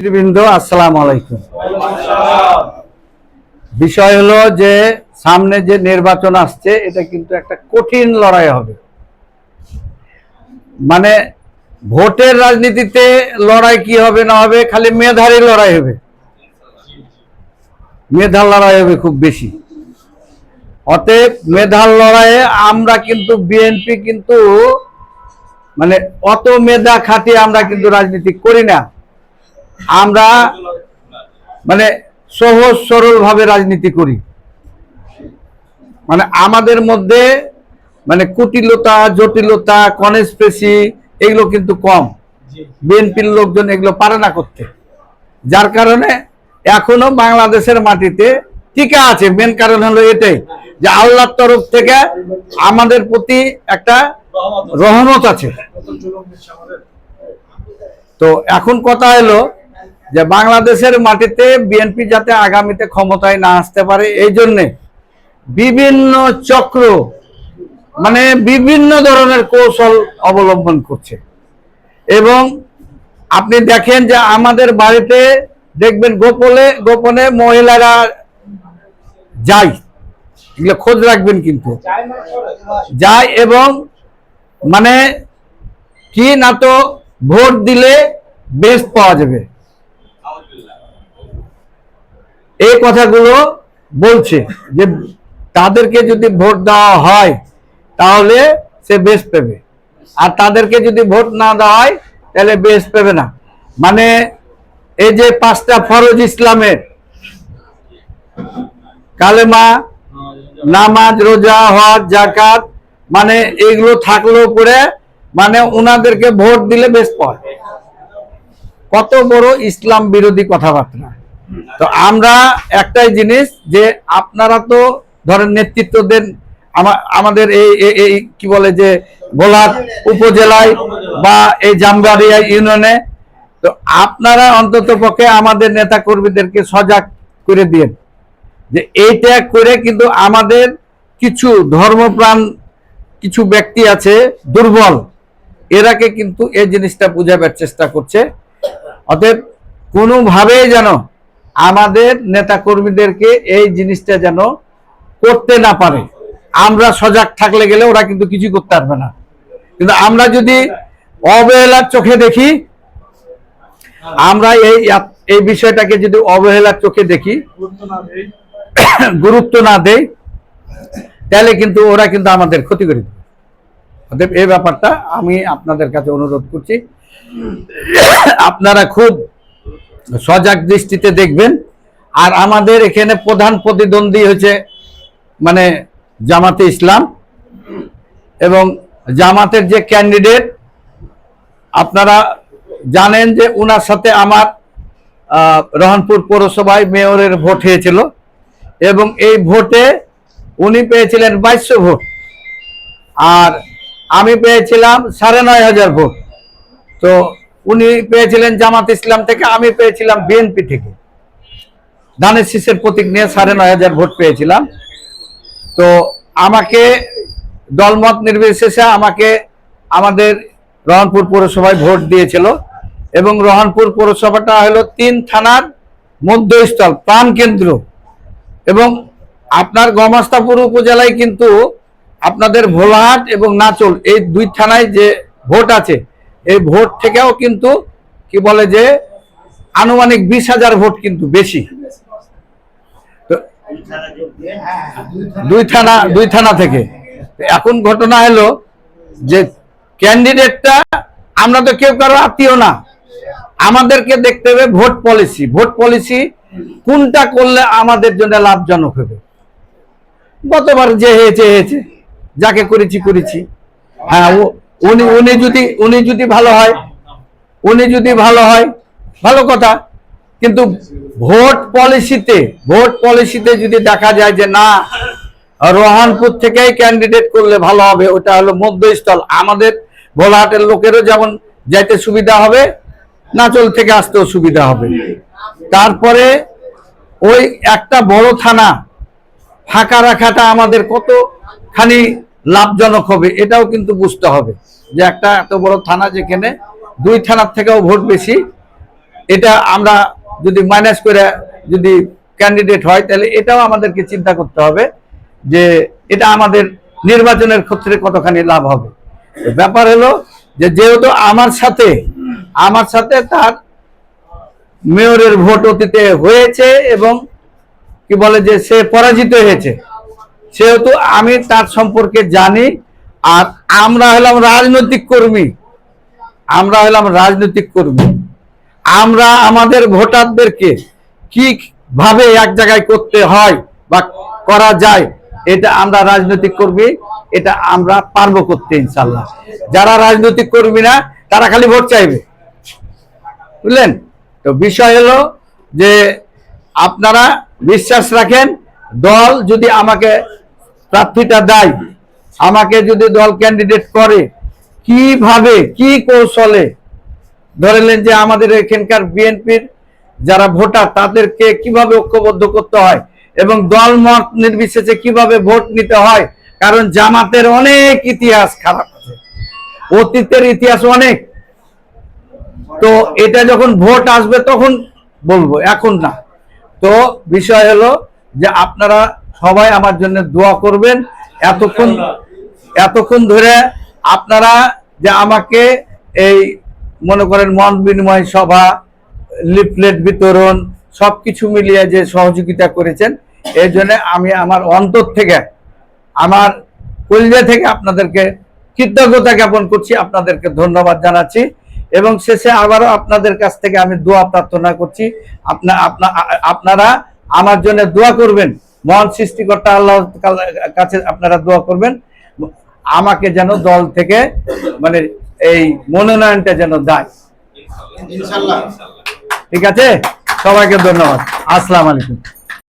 নেতৃবৃন্দ, আসসালাম আলাইকুম। বিষয় হলো যে সামনে যে নির্বাচন আসছে, এটা কিন্তু একটা কঠিন লড়াই হবে। মানে ভোটের রাজনীতিতে লড়াই কি হবে না হবে, খালি মেধারই লড়াই হবে। মেধার লড়াই হবে খুব বেশি। অতএব মেধার লড়াইয়ে আমরা কিন্তু বিএনপি কিন্তু মানে অত মেধা খাটিয়ে আমরা কিন্তু রাজনীতি করি না। আমরা মানে সহজ সরল ভাবে রাজনীতি করি। মানে আমাদের মধ্যে মানে কুটিলতা, জটিলতা কনস্পেসি এগুলো কিন্তু কম। বিএনপির লোকজন এগুলো পারে না করতে। যার কারণে এখনও বাংলাদেশের মাটিতে টিকা আছে। মেন কারণ হলো এটাই যে আল্লাহর তরফ থেকে আমাদের প্রতি একটা রহমত আছে। তো এখন কথা হলো যে বাংলাদেশের মাটিতে বিএনপি যাতে আগামীতে ক্ষমতায় না আসতে পারে, এই জন্যে বিভিন্ন চক্র মানে বিভিন্ন ধরনের কৌশল অবলম্বন করছে। এবং আপনি দেখেন যে আমাদের বাড়িতে দেখবেন গোপনে গোপনে মহিলারা যায়। এগুলো খোঁজ রাখবেন কিন্তু। যায় এবং মানে কি না তো ভোট দিলে বেস্ট পাওয়া যাবে। এই কথাগুলো বলছে যে তাদেরকে যদি ভোট দেওয়া হয়, তাহলে সে বেশ পেবে। আর তাদেরকে যদি ভোট না দেওয়া হয়, তাহলে বেশ পেবে না। মানে এই যে পাঁচটা ফরজ ইসলামের, কালেমা, নামাজ, রোজা, হজ জাকাত মানে এগুলো থাকলেও পরে মানে ওনাদেরকে ভোট দিলে বেশ পায়। কত বড় ইসলাম বিরোধী কথাবার্তা। তো আমরা একটাই জিনিস যে আপনারা তো ধরেন নেতৃত্ব দেন আমাদের এই, এই- কি বলে যে গোলাট উপজেলায় বা এই জামবাড়িয়া ইউনিয়নে, তো আপনারা অন্তত পক্ষে আমাদের নেতা কর্মীদেরকে সজাগ করে দিন যে এইটা করে কিন্তু আমাদের কিছু ধর্মপ্রাণ কিছু ব্যক্তি আছে দুর্বল, এরাকে কিন্তু এই জিনিসটা বুঝাবার চেষ্টা করছে। অতএব কোনোভাবেই যেন আমাদের নেতা কর্মীদেরকে এই জিনিসটা যেন করতে না পারে। আমরা সজাগ থাকলে গেলে ওরা কিন্তু কিছু করতে পারবে না। কিন্তু আমরা যদি অবহেলার চোখে দেখি, আমরা এই এই বিষয়টাকে যদি অবহেলার চোখে দেখি, গুরুত্ব না দেই, তাহলে কিন্তু ওরা কিন্তু আমাদের ক্ষতি করে দেবে। এই ব্যাপারটা আমি আপনাদের কাছে অনুরোধ করছি। আপনারা খুব সজাগ দৃষ্টিতে দেখবেন। আর আমাদের এখানে প্রধান প্রতিদ্বন্দ্বী হচ্ছে মানে জামাতে ইসলাম এবং জামাতের যে ক্যান্ডিডেট, আপনারা জানেন যে উনার সাথে আমার রহনপুর পৌরসভায় মেয়রের ভোট হয়েছিল এবং এই ভোটে উনি পেয়েছিলেন বাইশশো ভোট। আর আমি পেয়েছিলাম সাড়ে নয় হাজার ভোট। তো উনি পেয়েছিলেন জামাত ইসলাম থেকে, আমি পেয়েছিলাম বিএনপি থেকে। ধানের শীষের প্রতীক নিয়ে সাড়ে নয় হাজার ভোট পেয়েছিলাম। তো আমাকে দলমত নির্বিশেষে আমাকে আমাদের রহনপুর পৌরসভায় ভোট দিয়েছিল এবং রহনপুর পৌরসভাটা হলো তিন থানার মধ্যস্থল প্রাণ কেন্দ্র এবং আপনার গমাস্তাপুর উপজেলায় কিন্তু আপনাদের ভোলাহাট এবং নাচল এই দুই থানায় যে ভোট আছে এই ভোট থেকেও কিন্তু কি বলে যে আনুমানিক বিশ হাজার ভোট কিন্তু বেশি। দুই থানা দুই থানা থেকে। এখন ঘটনা হলো যে ক্যান্ডিডেটটা আমরা তো কেউ কারও আত্মীয় না। আমাদেরকে দেখতে হবে ভোট পলিসি। ভোট পলিসি কোনটা করলে আমাদের জন্য লাভজনক হবে? গতবার যে হয়েছে হয়েছে। যাকে করেছি করেছি। হ্যাঁ ও- উনি উনি যদি উনি যদি ভালো হয় উনি যদি ভালো হয় ভালো কথা। কিন্তু ভোট পলিসিতে ভোট পলিসিতে যদি দেখা যায় যে না রোহানপুর থেকেই ক্যান্ডিডেট করলে ভালো হবে ওটা হলো মধ্যস্থল। আমাদের ভোলাহাটের লোকেরও যেমন যাইতে সুবিধা হবে নাচল থেকে আসতেও সুবিধা হবে। তারপরে ওই একটা বড় থানা ফাঁকা রাখাটা আমাদের কতখানি লাভজনক হবে, এটাও কিন্তু বুঝতে হবে যে একটা এত বড় থানা যেখানে দুই থানার থেকেও ভোট বেশি, এটা আমরা যদি মাইনাস করে যদি ক্যান্ডিডেট হয়, তাহলে এটাও আমাদেরকে চিন্তা করতে হবে যে এটা আমাদের নির্বাচনের ক্ষেত্রে কতখানি লাভ হবে। ব্যাপার হলো যে যেহেতু আমার সাথে আমার সাথে তার মেয়রের ভোট অতীতে হয়েছে এবং কি বলে যে সে পরাজিত হয়েছে সেহেতু আমি তার সম্পর্কে জানি, আর আমরা হলাম রাজনৈতিক কর্মী। আমরা হলাম রাজনৈতিক কর্মী। আমরা আমাদের ভোটারদেরকে কি ভাবে এক জায়গায় করতে হয় বা করা যায়, এটা আমরা রাজনৈতিক কর্মী, এটা আমরা পারব করতে ইনশাল্লাহ যারা রাজনৈতিক কর্মী না, তারা খালি ভোট চাইবে। বুঝলেন? তো বিষয় হলো যে আপনারা বিশ্বাস রাখেন, দল যদি আমাকে প্রার্থীটা দেয়। আমাকে যদি দল ক্যান্ডিডেট করে, কীভাবে, কি কৌশলে? ধরেলেন যে আমাদের এখানকার বিএনপির যারা ভোটার, তাদেরকে কীভাবে ঐক্যবদ্ধ করতে হয় এবং দল মত নির্বিশেষে কীভাবে ভোট নিতে হয়? কারণ জামাতের অনেক ইতিহাস খারাপ আছে। অতীতের ইতিহাস অনেক। তো এটা যখন ভোট আসবে, তখন বলব, এখন না। তো বিষয় হলো যে আপনারা সবাই আমার জন্য দোয়া করবেন। এতক্ষণ এতক্ষণ ধরে আপনারা যে আমাকে এই মনে করেন মন বিনিময় সভা, লিফলেট বিতরণ, সবকিছু মিলিয়ে যে সহযোগিতা করেছেন, এই জন্য আমি আমার অন্তর থেকে, আমার কলিজা থেকে আপনাদেরকে কৃতজ্ঞতা জ্ঞাপন করছি, আপনাদেরকে ধন্যবাদ জানাচ্ছি। এবং শেষে আবারও আপনাদের কাছ থেকে আমি দোয়া প্রার্থনা করছি, আপনা- আপনারা আমার জন্য দোয়া করবেন। মহান সৃষ্টিকর্তা আল্লাহ কাছে আপনারা দোয়া করবেন। আমাকে যেন দল থেকে মানে এই মনোনয়নটা যেন দেয়। ঠিক আছে? সবাইকে ধন্যবাদ। আসসালাম আলাইকুম।